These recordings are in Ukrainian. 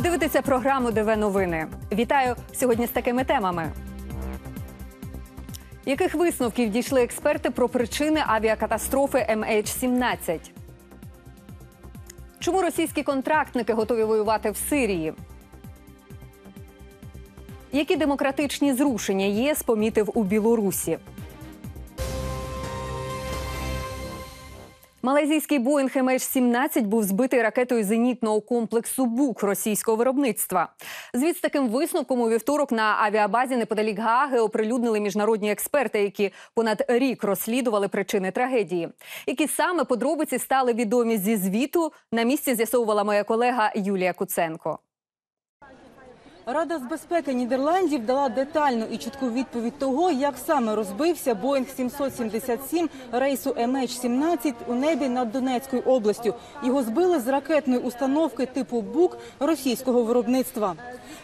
Ви дивитеся програму ДВ Новини. Вітаю сьогодні з такими темами. Яких висновків дійшли експерти про причини авіакатастрофи MH17? Чому російські контрактники готові воювати в Сирії? Які демократичні зрушення ЄС помітив у Білорусі? Малайзійський Боїнг MH17 був збитий ракетою зенітного комплексу БУК російського виробництва. Звід таким висновком у вівторок на авіабазі неподалік Гааги оприлюднили міжнародні експерти, які понад рік розслідували причини трагедії. Які саме подробиці стали відомі зі звіту на місці з'ясовувала моя колега Юлія Куценко. Рада з безпеки Нідерландів дала детальну і чітку відповідь того, як саме розбився Боїнг 777 рейсу MH17 у небі над Донецькою областю. Його збили з ракетної установки типу БУК російського виробництва.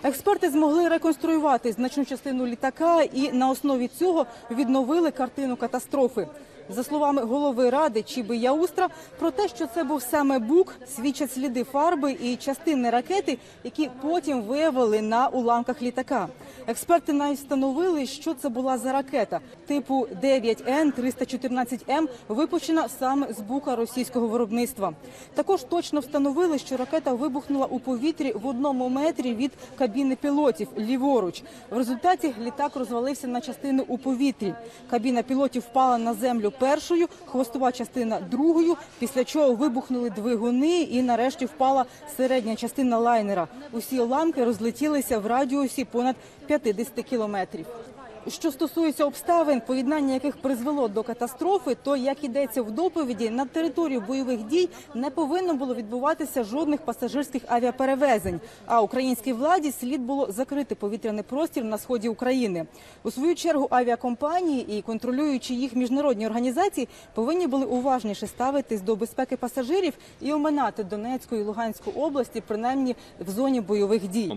Експерти змогли реконструювати значну частину літака і на основі цього відновили картину катастрофи. За словами голови ради Чіби Яустра, про те, що це був саме бук, свідчать сліди фарби і частини ракети, які потім виявили на уламках літака. Експерти навіть встановили, що це була за ракета типу 9Н 314 М, випущена саме з бука російського виробництва. Також точно встановили, що ракета вибухнула у повітрі в одному метрі від кабіни пілотів ліворуч. В результаті літак розвалився на частини у повітрі. Кабіна пілотів впала на землю першою, хвостова частина другою. Після чого вибухнули двигуни, і нарешті впала середня частина лайнера. Усі уламки розлетілися в радіусі понад 50 кілометрів. Що стосується обставин, поєднання яких призвело до катастрофи, то як йдеться в доповіді, на території бойових дій не повинно було відбуватися жодних пасажирських авіаперевезень. А українській владі слід було закрити повітряний простір на сході України. У свою чергу авіакомпанії і контролюючи їх міжнародні організації повинні були уважніше ставитись до безпеки пасажирів і оминати Донецьку і Луганську області, принаймні в зоні бойових дій.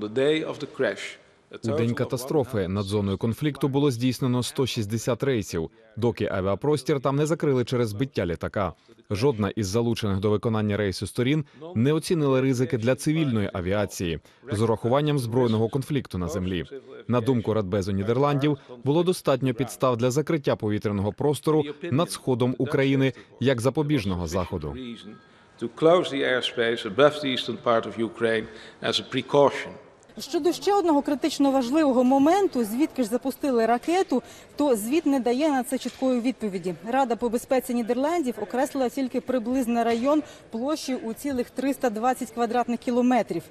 У день катастрофи над зоною конфлікту було здійснено 160 рейсів, доки авіапростір там не закрили через збиття літака. Жодна із залучених до виконання рейсу сторін не оцінила ризики для цивільної авіації з урахуванням збройного конфлікту на землі. На думку Радбезу Нідерландів, було достатньо підстав для закриття повітряного простору над сходом України як запобіжного заходу. to close the airspace above the eastern part of Ukraine as a precaution. Щодо ще одного критично важливого моменту, звідки ж запустили ракету, то звіт не дає на це чіткої відповіді. Рада по безпеці Нідерландів окреслила тільки приблизний район площею у цілих 320 квадратних кілометрів.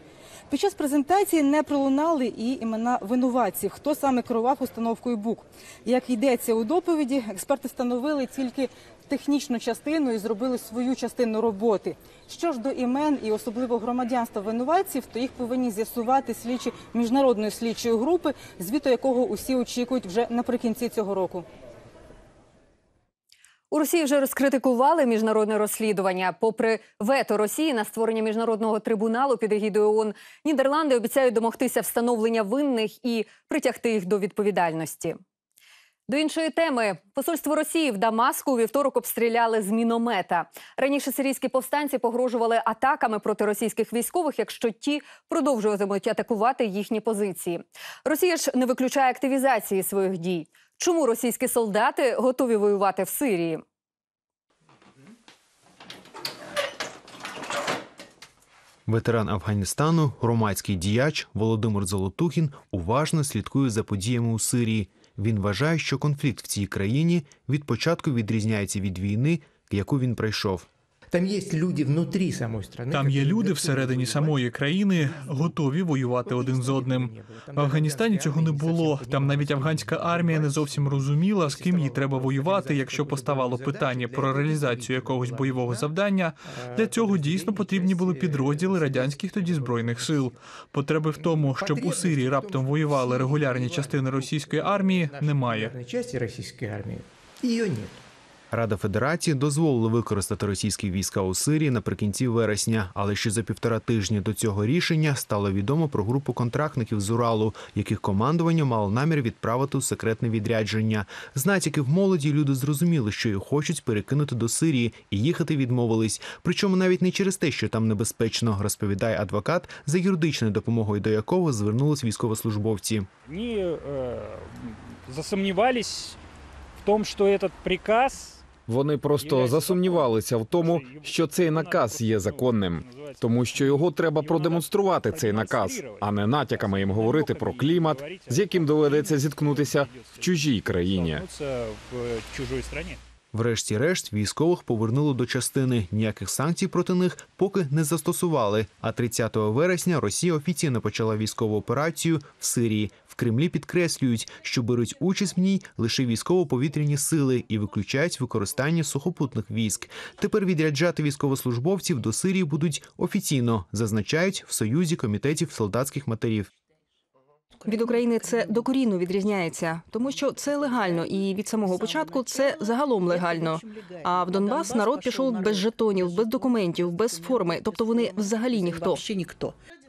Під час презентації не пролунали і імена винуватців, хто саме керував установкою БУК. Як йдеться у доповіді, експерти встановили тільки технічну частину і зробили свою частину роботи. Що ж до імен і особливо громадянства винуватців, то їх повинні з'ясувати слідчі міжнародної слідчої групи, звіту якого усі очікують вже наприкінці цього року. У Росії вже розкритикували міжнародне розслідування. Попри вето Росії на створення міжнародного трибуналу під егідою ООН, Нідерланди обіцяють домогтися встановлення винних і притягти їх до відповідальності. До іншої теми посольство Росії в Дамаску вівторок обстріляли з міномета. Раніше сирійські повстанці погрожували атаками проти російських військових, якщо ті продовжуватимуть атакувати їхні позиції. Росія ж не виключає активізації своїх дій. Чому російські солдати готові воювати в Сирії? Ветеран Афганістану, громадський діяч Володимир Золотухін уважно слідкує за подіями у Сирії. Він вважає, що конфлікт в цій країні від початку відрізняється від війни, яку він пройшов. Там є люди внутрі самої країни. Там є люди всередині самої країни, готові воювати один з одним. В Афганістані цього не було. Там навіть афганська армія не зовсім розуміла, з ким їй треба воювати. Якщо поставало питання про реалізацію якогось бойового завдання, для цього дійсно потрібні були підрозділи радянських тоді збройних сил. Потреби в тому, щоб у Сирії раптом воювали регулярні частини російської армії, немає. части российской армии. Ее нет. Рада Федерації дозволила використати російські війська у Сирії наприкінці вересня, але ще за півтора тижні до цього рішення стало відомо про групу контрактників з Уралу, яких командування мало намір відправити у секретне відрядження. З натяків молоді люди зрозуміли, що їх хочуть перекинути до Сирії, і їхати відмовились. Причому навіть не через те, що там небезпечно, розповідає адвокат, за юридичною допомогою до якого звернулись військовослужбовці. Они э, засомневались в том, что этот приказ Вони просто засумнівалися в тому, що цей наказ є законним, тому що його треба продемонструвати цей наказ, а не натяками їм говорити про клімат, з яким доведеться зіткнутися в чужій країні. столкнуться в чужой стране. Врешті-решт військових повернули до частини. Ніяких санкцій проти них поки не застосували. А 30 вересня Росія офіційно почала військову операцію в Сирії. В Кремлі підкреслюють, що беруть участь в ній лише військово-повітряні сили і виключають використання сухопутних військ. Тепер відряджати військовослужбовців до Сирії будуть офіційно, зазначають в Союзі комітетів солдатських матерів. Від України це докорінно відрізняється, тому що це легально, і від самого початку це загалом легально. А в Донбас народ пішов без жетонів, без документів, без форми, тобто вони взагалі ніхто.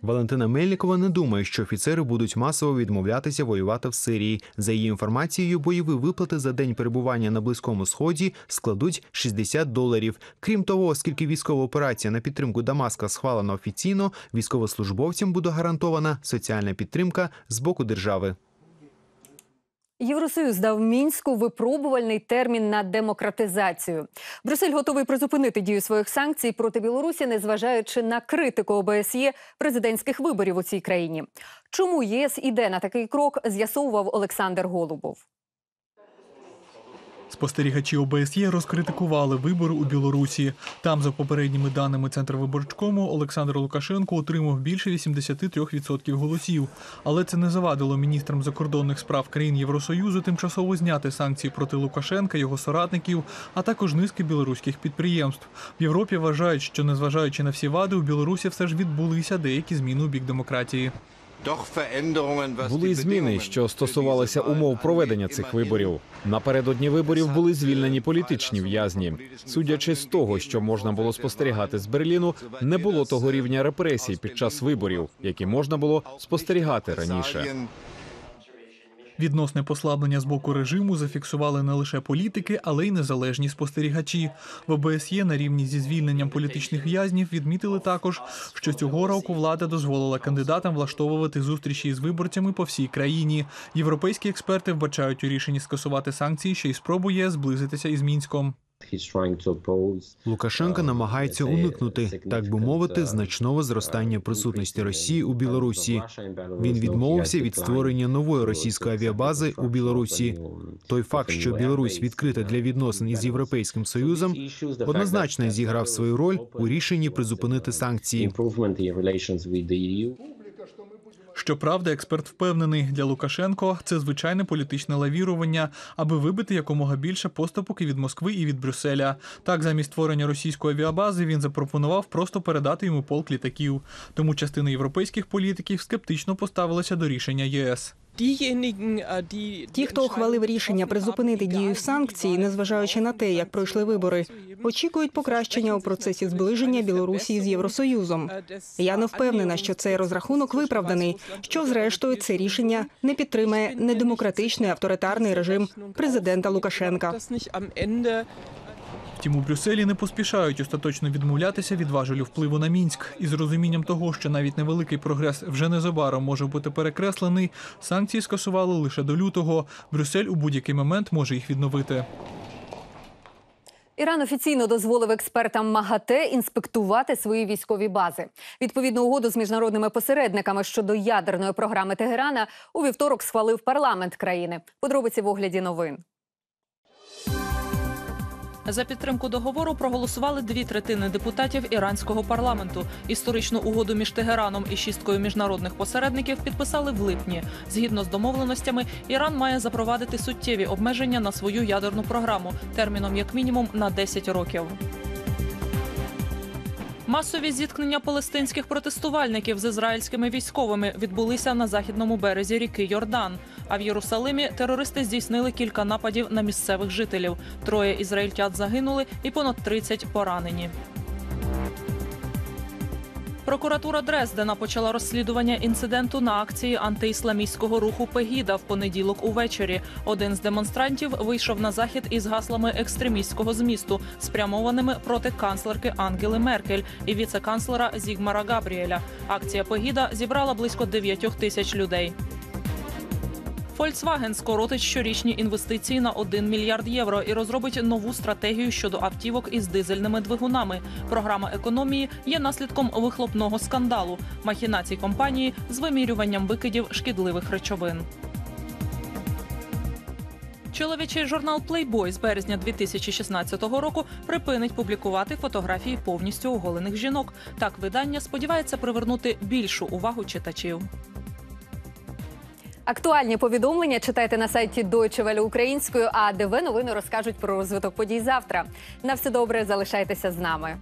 Валентина Мельникова не думає, що офіцери будуть масово відмовлятися воювати в Сирії. За її інформацією, бойові виплати за день перебування на близькому сході складуть 60 доларів. Крім того, оскільки військова операція на підтримку Дамаска схвалена офіційно, військовослужбовцям буде гарантована соціальна підтримка з боку держави. Євросоюз дав мінську випробувальний термін на демократизацію. Брюссель готовий призупинити дію своїх санкцій проти Білорусі, незважаючи на критику ОБСЄ президентських виборів у цій країні. Чому ЄС іде на такий крок? З'ясовував Олександр Голубов. Спостерігачі ОБСЄ розкритикували вибори у Білорусі. Там, за попередніми даними Центрвиборчкому, Олександр Лукашенко отримав більше 83% голосів. Але це не завадило міністрам закордонних справ країн Євросоюзу тимчасово зняти санкції проти Лукашенка, його соратників, а також низки білоруських підприємств. В Європі вважають, що незважаючи на всі вади, у Білорусі все ж відбулися деякі зміни у бік демократії. Були зміни, що стосувалися умов проведення цих виборів. Напередодні виборів були звільнені політичні в'язні. Судячи з того, що можна було спостерігати з Берліну, не було того рівня репресій під час виборів, які можна було спостерігати раніше. Відносне послаблення з боку режиму зафіксували не лише політики, але й незалежні спостерігачі. В ОБСЄ на рівні зі звільненням політичних в'язнів відмітили також, що цього року влада дозволила кандидатам влаштовувати зустрічі із виборцями по всій країні. Європейські експерти вбачають у рішенні скасувати санкції, ще й спробує зблизитися із мінськом. Лукашенко намагається уникнути, так би мовити, значного зростання присутності Росії у Білорусі. Він відмовився від створення нової російської авіабази у Білорусі. Той факт, що Білорусь відкрита для відносин із Європейським Союзом, однозначно зіграв свою роль у рішенні призупинити санкції. Щоправда, експерт впевнений, для Лукашенко це звичайне політичне лавірування, аби вибити якомога більше поступок і від Москви і від Брюсселя. Так, замість створення російської авіабази він запропонував просто передати йому полк літаків. Тому частина європейських політиків скептично поставилася до рішення ЄС. Ті, хто ухвалив рішення призупинити дію санкцій, незважаючи на те, як пройшли вибори, очікують покращення у процесі зближення Білорусі з Євросоюзом. Я не впевнена, що цей розрахунок виправданий. Що зрештою це рішення не підтримає недемократичний авторитарний режим президента Лукашенка. Втім, у Брюсселі не поспішають остаточно відмовлятися від важелю впливу на мінськ. Із розумінням того, що навіть невеликий прогрес вже незабаром може бути перекреслений, санкції скасували лише до лютого. Брюссель у будь-який момент може їх відновити. Іран офіційно дозволив експертам МАГАТЕ інспектувати свої військові бази. Відповідну угоду з міжнародними посередниками щодо ядерної програми Тегерана у вівторок схвалив парламент країни. Подробиці в огляді новин. За підтримку договору проголосували дві третини депутатів іранського парламенту. Історичну угоду між Тегераном і шісткою міжнародних посередників підписали в липні. Згідно з домовленостями, Іран має запровадити суттєві обмеження на свою ядерну програму терміном як мінімум на 10 років. Масові зіткнення палестинських протестувальників з ізраїльськими військовими відбулися на західному березі ріки Йордан. А в Єрусалимі терористи здійснили кілька нападів на місцевих жителів. Троє ізраїльтят загинули і понад 30 поранені. Прокуратура Дрездена почала розслідування інциденту на акції антиісламістського руху Пегіда в понеділок увечері. Один з демонстрантів вийшов на захід із гаслами екстремістського змісту, спрямованими проти канцлерки Ангели Меркель і віце-канцлера Зігмара Габріеля. Акція Пегіда зібрала близько 9 тисяч людей. Volkswagen скоротить щорічні інвестиції на 1 мільярд євро і розробить нову стратегію щодо автівок із дизельними двигунами. Програма економії є наслідком вихлопного скандалу, махінацій компанії з вимірюванням викидів шкідливих речовин. Чоловічий журнал Playboy з березня 2016 року припинить публікувати фотографії повністю оголених жінок. Так видання сподівається привернути більшу увагу читачів. Актуальні повідомлення читайте на сайті Deutsche Welle українською, а ДВ новини розкажуть про розвиток подій завтра. На все добре, залишайтеся з нами.